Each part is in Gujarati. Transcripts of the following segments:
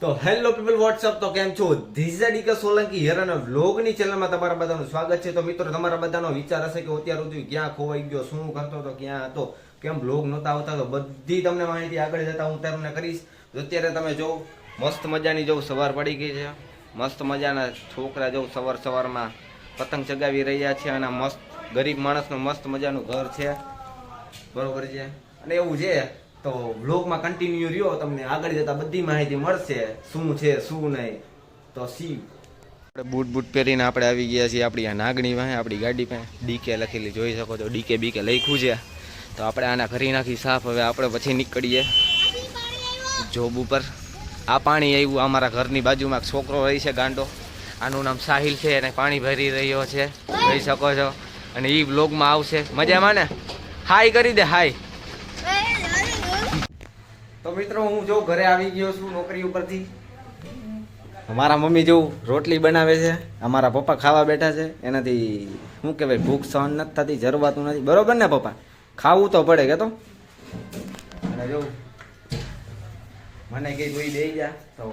તો હેલો પીપલ વોટ્સઅપ તો કેમ છો? ધીઝા સોલંકી સોલંકી અને વ્લોગની ચેનલમાં તમારા બધાનું સ્વાગત છે. તો મિત્રો, તમારા બધાનો વિચાર હશે કે અત્યાર સુધી ક્યાં ખોવાઈ ગયો, શું કરતો હતો, ક્યાં હતો, કેમ વ્લોગ નહોતા આવતા, તો બધી તમને માહિતી આગળ જતા હું તમને કરીશ. અત્યારે તમે જો, મસ્ત મજાની જો સવાર પડી ગઈ છે. મસ્ત મજાના છોકરા જો સવાર સવારમાં પતંગ ચગાવી રહ્યા છે અને મસ્ત ગરીબ માણસનું મસ્ત મજાનું ઘર છે. બરોબર છે? અને એવું છે તો વ્લોગમાં કન્ટિન્યુ રહ્યો, તમને આગળ જતા બધી માહિતી મળશે, શું છે, શું નહીં. તો સી બૂટ બૂટ પહેરીને આપણે આવી ગયા છીએ આપણી આ નાગણી વાહે આપણી ગાડી પાસે. ડીકે લખેલી જોઈ શકો છો ડીકે બીકે લખ્યું છે. તો આપણે આના કરી નાખી સાફ, હવે આપણે પછી નીકળીએ. જોબ ઉપર. આ પાણી આવ્યું અમારા ઘરની બાજુમાં છોકરો રહી છે ગાંડો. આનું નામ સાહિલ છે અને પાણી ભરી રહ્યો છે. જોઈ શકો છો. અને એ વ્લોગમાં આવશે. મજામાં ને? હાય કરી દે હાય તો મિત્રો હું જો ઘરે આવી ગયો છું નોકરી ઉપરથી. મારા મમ્મી જેવું રોટલી બનાવે છે અમારા પપ્પા ખાવા બેઠા છે એનાથી શું કહેવાય ભૂખ સહન નથી થતી જરૂરતું નથી. બરોબર ને પપ્પા? ખાવું તો પડે કે તો અને જો મને કઈ કોઈ દઈ જા તો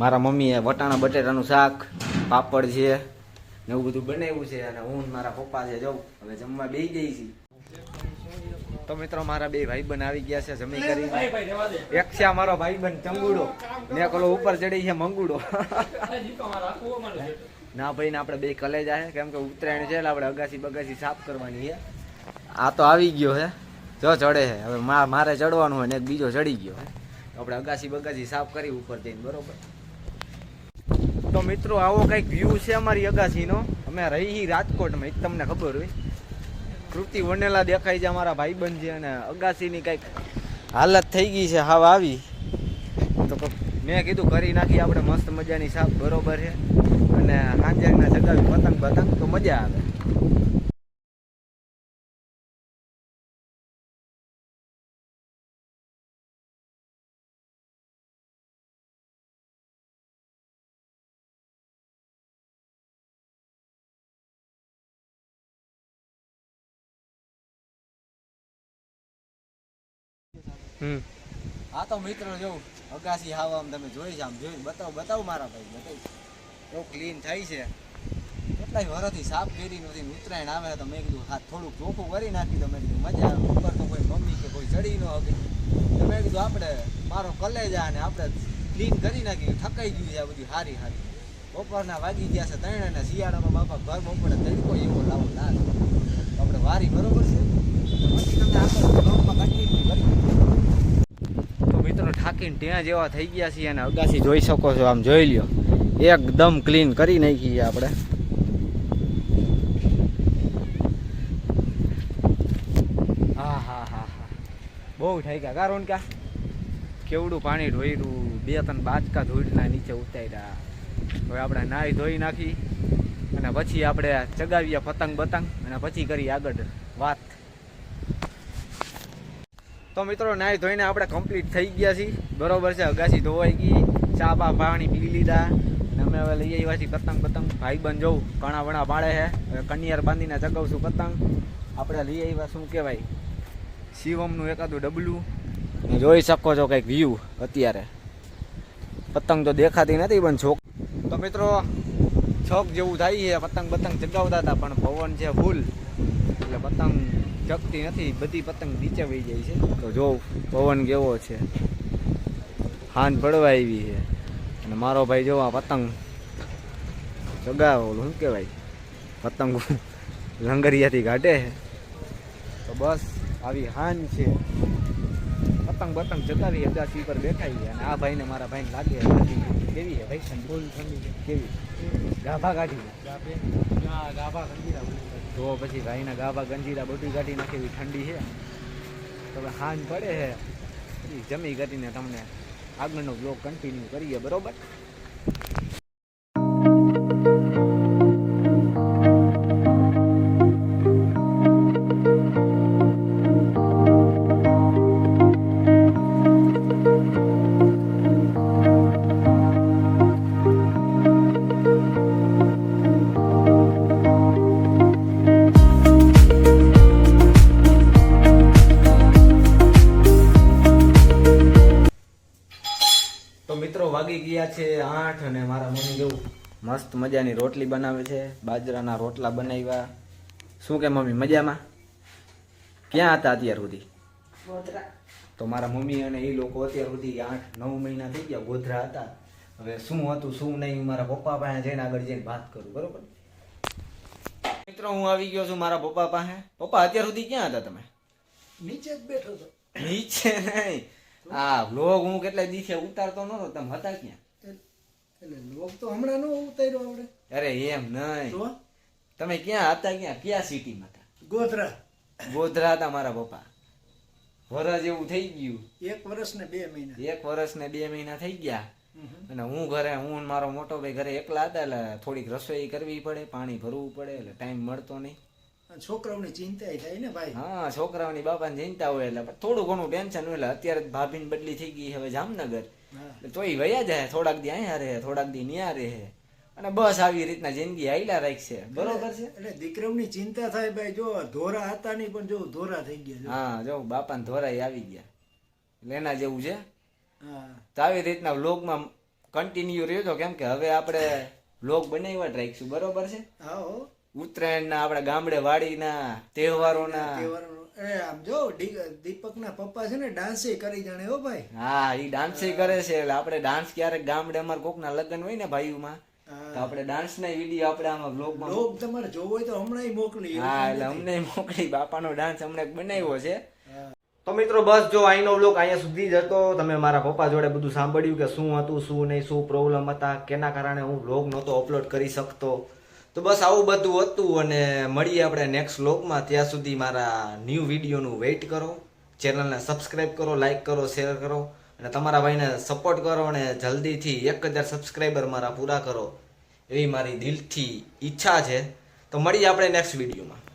મારા મમ્મીએ વટાણા બટેટાનું શાક પાપડ છે ને એવું બધું બનાવ્યું છે અને હું મારા પપ્પા છે જો હવે જમવા બેસી જઈ છીએ. તો મિત્રો મારા બે ભાઈબંધ આવી ગયા છે જમી કરી એક છે મારો ભાઈબંધ ચંગુડો. ને કોલો ઉપર ચડી છે મંગુડો. ના ભાઈ ને આપણે બે કલે જાય કેમ કે ઉત્તરાયણ છે એટલે આપણે અગાસી બગાસી સાફ કરવાની છે. આ તો આવી ગયો હે જો ચડે છે. હવે મારે ચડવાનું હોય ને એક બીજો ચડી ગયો હે આપણે અગાસી બગાસી સાફ કરી ઉપર જઈને બરોબર? તો મિત્રો આવો કંઈક વ્યૂ છે અમારી અગાસીનો. અમે રહી રાજકોટમાં એ તમને ખબર હોય. કૃતિ વનેલા દેખાય છે અમારા ભાઈબંધ છે અને અગાસીની કાંઈક હાલત થઈ ગઈ છે, હાવ આવી. તો મેં કીધું કરી નાખી આપણે મસ્ત મજાની સાફ બરોબર છે. અને સાંજના જગાવી પતંગ પતંગ તો મજા આવે. હા, તો મિત્રો, જો, અગાસી હાવ આમ તમે જોઈ છે, આમ જોઈ બતાવો બતાવો મારા ભાઈ બતાવી તો ક્લીન થાય છે. કેટલાય વરસથી સાફ કરી નથી, ઉત્તરાયણ આવે તો મેં કીધું, હા, થોડુંક ચોખ્ખું કરી નાખી તો મેં કીધું, મજા આવે. ઉપર તો કોઈ મમ્મી કે કોઈ ચડી ન શકે. તો મેં કીધું, આપણે, મારો કલેજા ને આપણે ક્લીન કરી નાખી થકાઈ ગયું છે આ બધી, હારી હારી. બપોરના વાગી ગયા છે, ત્રણ અને શિયાળામાં બાપા ઘર બપોરે તડકો એવો લાવો ના આપણે વારી બરોબર છે તો પછી તમે આગળ બ્લોગમાં કન્ટિન્યુ કરી તો મિત્રો ઢીણા જેવા થઈ ગયા છીએ અને અગાસી જોઈ શકો છો, આમ જોઈ લ્યો. એકદમ ક્લીન કરી નાખી આપણે. હા હા હા હા. બહુ થઈ ગયા. કારણ કે? કેવડું પાણી ઢોયરું? બે, ત્રણ બાચકા ધોઈના નીચે ઉતાર્યા. હવે આપણે નાહી ધોઈ નાખી. અને પછી આપણે ચગાવીએ પતંગ બતંગ અને પછી કરી આગળ વાત. તો મિત્રો નાહી ધોઈને આપણે કમ્પ્લીટ થઈ ગયા છીએ. બરોબર છે, અગાસી ધોવાઈ ગઈ. ચા, બા, પાણી પી લીધા. અમે હવે લઈ આવ્યા છીએ પતંગ પતંગ. ભાઈ બંધ જવું કણા વણા પાડે છે. હવે કનિયાર બાંધીને ચગાવશું પતંગ. આપણે લઈ આવ્યા શું કહેવાય? શિવમનું એકાદું ડબલું. જોઈ શકો છો કંઈક વ્યૂ અત્યારે. પતંગ તો દેખાતી નથી, પણ છોક તો મિત્રો, છોક જેવું થાય છે. પતંગ પતંગ ચગાવતા હતા, પણ પવન છે ફૂલ એટલે પતંગ ચગતી નથી બધી પતંગ નીચે વહી જાય છે. તો જો પવન કેવો છે? હાન પડવા આવી છે. અને મારો ભાઈ જો આ પતંગ ચગાવે શું કહેવાય? પતંગ લંગરિયાથી કાઢે છે. તો બસ આવી હાન છે. પતંગ બતંગ ચગાવી અગાસી પર બેઠાઈ છે. અને આ ભાઈને મારા ભાઈને લાગે. કેવી છે ભાઈ કેવી? ગાભા કાઢી તો પછી ભાઈના ગાભા, ગંજીરા, બધું કાઢી નાખી એવી ઠંડી છે. તો હાન પડે છે. જમી ઘટીને તમને આગળનો બ્લોગ કન્ટિન્યુ કરીએ, બરોબર? છે આઠ અને મારા મમ્મી જેવું મસ્ત મજાની રોટલી બનાવે છે બાજરાના રોટલા બનાવ્યા. શું કે મમ્મી મજામાં? ક્યાં હતા અત્યાર સુધી? તો મારા મમ્મી અને એ લોકો અત્યાર સુધી આઠ નવ મહિના થઈ ગયા ગોધરા હતા. હવે શું હતું શું નહીં મારા પપ્પા પાસે જઈને આગળ જઈને વાત કરું બરોબર? મિત્રો હું આવી ગયો છું મારા પપ્પા પાસે. પપ્પા અત્યાર સુધી ક્યાં હતા તમે? નીચે જ બેઠો હતો. નીચે નહીં. આ વ્લોગ હું કેટલા દિવસે ઉતારતો નતો તમે હતા ક્યાં? એટલે લોક તો હમણાં નો ઉતાર્યો આપણે અરે એમ નહીં. તો? તમે ક્યાં હતા ક્યાં? કયા સિટીમાં હતા? ગોધરા. ગોધરા હતા મારા પપ્પા. વરસ એવું થઈ ગયું. એક વર્ષ ને બે મહિના. એક વર્ષ ને બે મહિના થઈ ગયા. અને હું ઘરે હું મારો મોટો ભાઈ ઘરે એકલા હતા એટલે થોડીક રસોઈ કરવી પડે પાણી ભરવું પડે એટલે ટાઈમ મળતો નહીં. છોકરાઓની ચિંતા થાય ને ભાઈ. હા છોકરાઓની બાપાની ચિંતા હોય એટલે થોડું ઘણું ટેન્શન હોય એટલે અત્યારે ભાભીની બદલી થઈ ગઈ હવે જામનગર. તોય વયા જાય થોડાક દી અહીંયા રહે થોડાક દી ન્યા રહે. અને બસ આવી રીતના જિંદગી આયલા રાખશે. બરોબર છે? એટલે દીકરાઓની ચિંતા થાય ભાઈ જો ધોરા હતા નહીં પણ જો ધોરા થઈ ગયા હા જો બાપાને ધોરા આવી ગયા. લેના જેવું છે? તો આવી રીતના વ્લોગમાં કન્ટિન્યુ રહ્યો કેમ કે હવે આપણે વ્લોગ બનાવ્યા જ રાખીશું. બરોબર છે? ઉત્તરાયણ ના ઉત્તરાયણના આપણા ગામડે વાડીના તહેવારનો. એ આમ જો દીપકના પપ્પા છે ને ડાન્સે કરી જાણે હો ભાઈ. હા એ ડાન્સ કરે છે. એટલે આપણે ડાન્સ ક્યારેક ગામડે અમારે કોકના લગ્ન હોય ને ભાઈઓમાં. તો આપણે ડાન્સ ના વીડિયો આપણે આમાં વ્લોગમાં લોક તમારે જોવો હોય તો હમણાં મોકલી હા એટલે. અમને મોકલી. બાપાનો ડાન્સ અમને બનાવ્યો છે. તો મિત્રો બસ જો અહીંનો વ્લોગ અહીંયા સુધી જ હતો. તમે મારા પપ્પા જોડે બધું સાંભળ્યું કે શું હતું શું નહીં શું પ્રોબ્લેમ હતા કેના કારણે હું વ્લોગ નહોતો અપલોડ કરી શકતો. તો બસ આવું બધું હતું અને મળીએ આપણે નેક્સ્ટ લોકમાં ત્યાં સુધી મારા ન્યૂ વિડીયોનું વેઇટ કરો. ચેનલને સબસ્ક્રાઈબ કરો લાઇક કરો શેર કરો. અને તમારા ભાઈને સપોર્ટ કરો અને જલ્દીથી એક હજાર સબસ્ક્રાઈબર મારા પૂરા કરો. એવી મારી દિલથી ઈચ્છા છે. તો મળીએ આપણે નેક્સ્ટ વિડીયોમાં